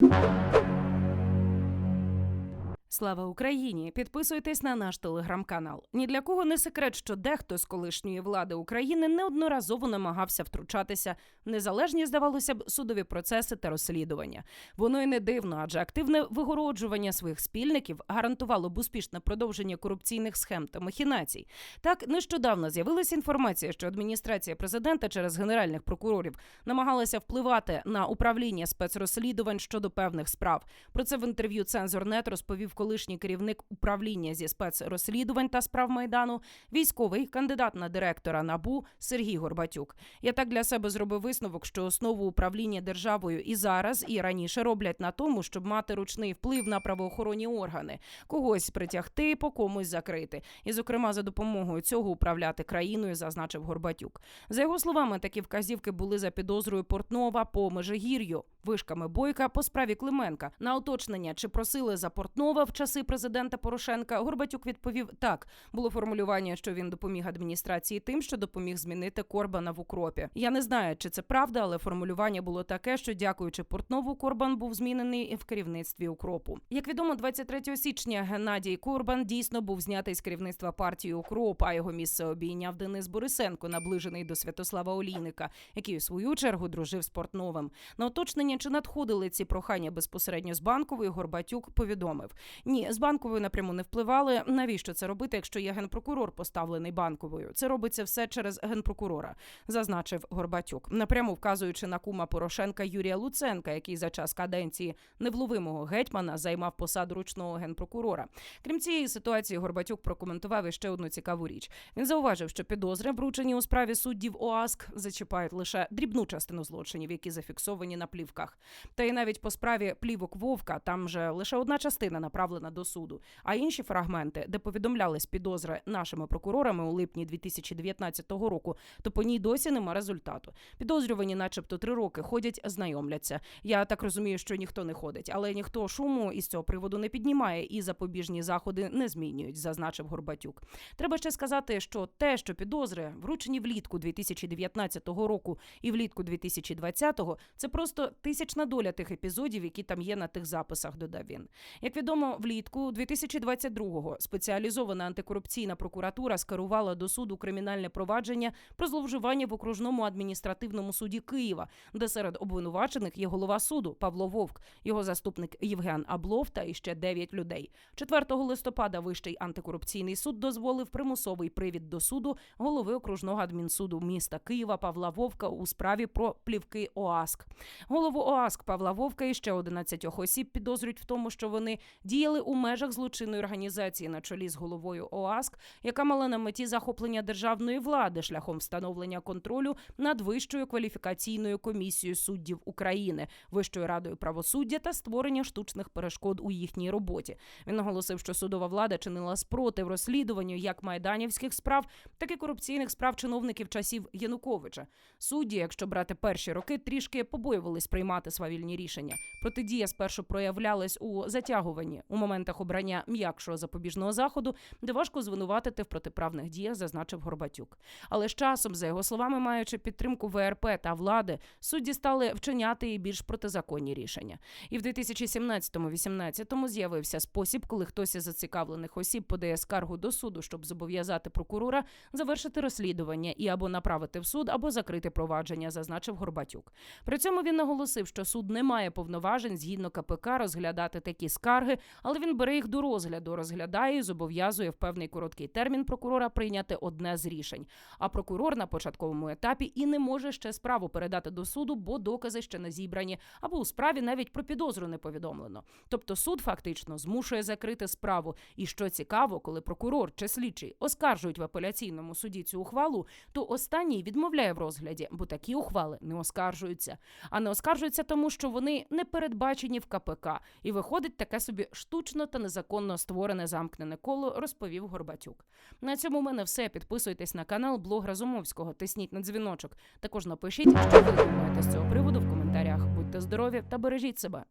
you. Слава Україні! Підписуйтесь на наш телеграм-канал. Ні для кого не секрет, що дехто з колишньої влади України неодноразово намагався втручатися в незалежні, здавалося б, судові процеси та розслідування. Воно й не дивно, адже активне вигороджування своїх спільників гарантувало б успішне продовження корупційних схем та махінацій. Так нещодавно з'явилася інформація, що адміністрація президента через генеральних прокурорів намагалася впливати на управління спецрозслідувань щодо певних справ. Про це в інтерв'ю Цензорнет розповів колишній керівник управління зі спецрозслідувань та справ майдану, військовий кандидат на директора набу Сергій Горбатюк. Я так для себе зробив висновок, що основу управління державою і зараз, і раніше роблять на тому, щоб мати ручний вплив на правоохоронні органи, когось притягти, по комусь закрити, і, зокрема, за допомогою цього управляти країною, зазначив Горбатюк. За його словами, такі вказівки були за підозрою Портнова по Межигір'ю, вишками Бойка по справі Клименка. На уточнення, чи просили за Портнова в часи президента Порошенка, Горбатюк відповів так. Було формулювання, що він допоміг адміністрації тим, що допоміг змінити Корбана в укропі. Я не знаю, чи це правда, але формулювання було таке, що дякуючи Портнову, Корбан був змінений в керівництві укропу. Як відомо, 23 січня Геннадій Корбан дійсно був знятий з керівництва партії Укроп, а його місце обійняв Денис Борисенко, наближений до Святослава Олійника, який у свою чергу дружив з Портновим. На уточнення, чи надходили ці прохання безпосередньо з банкової, Горбатюк повідомив: ні, з банковою напряму не впливали. Навіщо це робити, якщо є генпрокурор поставлений банковою? Це робиться все через генпрокурора, зазначив Горбатюк, напряму вказуючи на кума Порошенка Юрія Луценка, який за час каденції невловимого гетьмана займав посаду ручного генпрокурора. Крім цієї ситуації, Горбатюк прокоментував іще одну цікаву річ. Він зауважив, що підозри, вручені у справі суддів ОАСК, зачіпають лише дрібну частину злочинів, які зафіксовані на плівках. Та й навіть по справі плівок Вовка там же лише одна частина направлена до суду, а інші фрагменти, де повідомлялись підозри нашими прокурорами у липні 2019 року, то по ній досі нема результату. Підозрювані, начебто, три роки ходять, знайомляться. Я так розумію, що ніхто не ходить, але ніхто шуму із цього приводу не піднімає і запобіжні заходи не змінюють, зазначив Горбатюк. Треба ще сказати, що те, що підозри вручені влітку 2019 року і влітку 2020-го, це просто тисячна доля тих епізодів, які там є на тих записах. Додав він. Як відомо, влітку 2022-го спеціалізована антикорупційна прокуратура скерувала до суду кримінальне провадження про зловживання в окружному адміністративному суді Києва, де серед обвинувачених є голова суду Павло Вовк, його заступник Євген Аблов та іще 9 людей. 4 листопада Вищий антикорупційний суд дозволив примусовий привід до суду голови окружного адмінсуду міста Києва Павла Вовка у справі про плівки ОАСК. Голову ОАСК Павла Вовка і ще 11 осіб підозрюють в тому, що вони діяли у межах злочинної організації на чолі з головою ОАСК, яка мала на меті захоплення державної влади шляхом встановлення контролю над вищою кваліфікаційною комісією суддів України, Вищою радою правосуддя та створення штучних перешкод у їхній роботі. Він наголосив, що судова влада чинила спротив розслідуванню як майданівських справ, так і корупційних справ чиновників часів Януковича. Судді, якщо брати перші роки, трішки побоювались приймати свавільні рішення. Протидія спершу проявлялась у затягуванні у моментах обрання м'якшого запобіжного заходу, де важко звинуватити в протиправних діях, зазначив Горбатюк. Але з часом, за його словами, маючи підтримку ВРП та влади, судді стали вчиняти і більш протизаконні рішення. І в 2017-18 з'явився спосіб, коли хтось із зацікавлених осіб подає скаргу до суду, щоб зобов'язати прокурора завершити розслідування і або направити в суд, або закрити провадження, зазначив Горбатюк. При цьому він наголосив, що суд не має повноважень згідно КПК розглядати такі скарги, але він бере їх до розгляду, розглядає і зобов'язує в певний короткий термін прокурора прийняти одне з рішень. А прокурор на початковому етапі і не може ще справу передати до суду, бо докази ще не зібрані, або у справі навіть про підозру не повідомлено. Тобто суд фактично змушує закрити справу. І що цікаво, коли прокурор чи слідчий оскаржують в апеляційному суді цю ухвалу, то останній відмовляє в розгляді, бо такі ухвали не оскаржуються. А не оскаржуються тому, що вони не передбачені в КПК, і виходить таке собі штучно та незаконно створене замкнене коло, розповів Горбатюк. На цьому в мене все. Підписуйтесь на канал Блог Разумовського, тисніть на дзвіночок. Також напишіть, що ви думаєте з цього приводу в коментарях. Будьте здорові та бережіть себе.